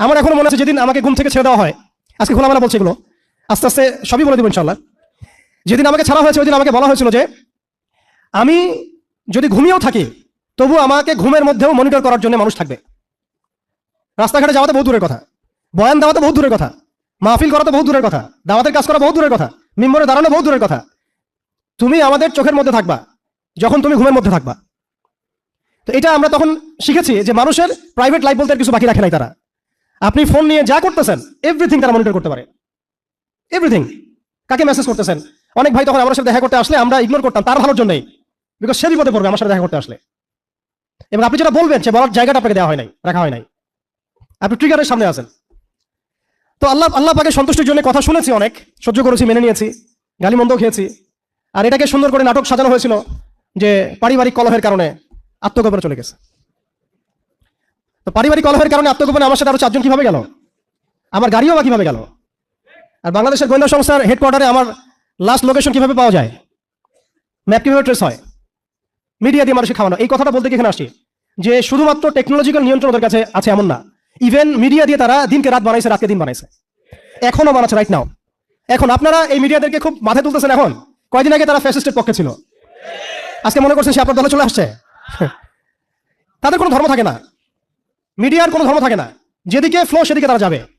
আমার এখনও মনে আছে যেদিন আমাকে ঘুম থেকে ছেড়ে দেওয়া হয়, আজকে খোলামেলা বলছে এগুলো। আস্তে আস্তে সবই বলে দেবো ইনশাল্লাহ যেদিন আমাকে ছাড়া হয়েছে ওই দিন আমাকে বলা হয়েছিল যে, আমি যদি ঘুমিয়েও থাকি, তবু আমাকে ঘুমের মধ্যেও মনিটর করার জন্য মানুষ থাকবে। রাস্তাঘাটে যাওয়া তো বহু দূরের কথা। বয়ান দেওয়া তো বহু দূরের কথা। মাহফিল করা তো বহু দূরের কথা। দাওয়াতের কাজ করা বহু দূরের কথা। মিম্বরে দাঁড়ানো বহু দূরের কথা। তুমি আমাদের চোখের মধ্যে থাকবা, যখন তুমি ঘুমের মধ্যে থাকবা। তো এটা আমরা তখন শিখেছি যে মানুষের প্রাইভেট লাইফ বলতে কিছু বাকি রাখে নাই তারা। আপনি ফোন নিয়ে যা করতেছেন এভরিথিং তারা মনিটর করতে পারে। এভরিথিং কাকে মেসেজ করতেছেন? অনেক ভাই তখন আমার সাথে দেখা করতে আসলে, আমরা ইগনোর করতাম, তার ভালোর জন্যই। বিকজ সে বিপদে পড়বে আমার সাথে দেখা করতে আসলে। এবং আপনি যেটা বলবেন, সে বলার জায়গাটা আপনাকে দেওয়া হয় নাই, রাখা হয় নাই। আপনি ট্রিগারের সামনে আছেন। তো আল্লাহ আল্লাহ পাকে সন্তুষ্টির জন্য কথা শুনেছি অনেক, সহ্য করেছি, মেনে নিয়েছি, গালি মন্দ খেয়েছি। আর এটাকে সুন্দর করে নাটক সাজানো হয়েছিল যে পারিবারিক কলহের কারণে আত্মগোপনে চলে গেছে। তো পারিবারিক কলহের কারণে আত্মগোপনে আমার সাথে আরও চারজন কীভাবে গেল? আমার গাড়িও বা কীভাবে গেল? আর বাংলাদেশের গোয়েন্দা সংস্থার হেডকোয়ার্টারে আমার লাস্ট লোকেশন কীভাবে পাওয়া যায়? ম্যাপ কীভাবে ট্রেস হয়? মিডিয়া দিয়ে মানুষকে খাওয়ানো। এই কথাটা বলতে এখানে আসি যে শুধুমাত্র টেকনোলজিক্যাল নিয়ন্ত্রণ ওদের কাছে আছে এমন না। ইভেন মিডিয়া দিয়ে তারা দিনকে রাত বানাইছে, রাতকে দিন বানাইছে। এখনও বানাচ্ছে রাইট নাও এখন আপনারা এই মিডিয়াদেরকে খুব মাথায় তুলতেছেন এখন। কয়দিন আগে তারা ফ্যাসিস্টের পক্ষে ছিল। আজকে মনে করছেন সে আপনার দলে চলে আসছে? তাদের কোনো ধর্ম থাকে না। মিডিয়ার কোনো ধর্ম থাকে না। যেদিকে ফ্লো সেদিকে তারা যাবে।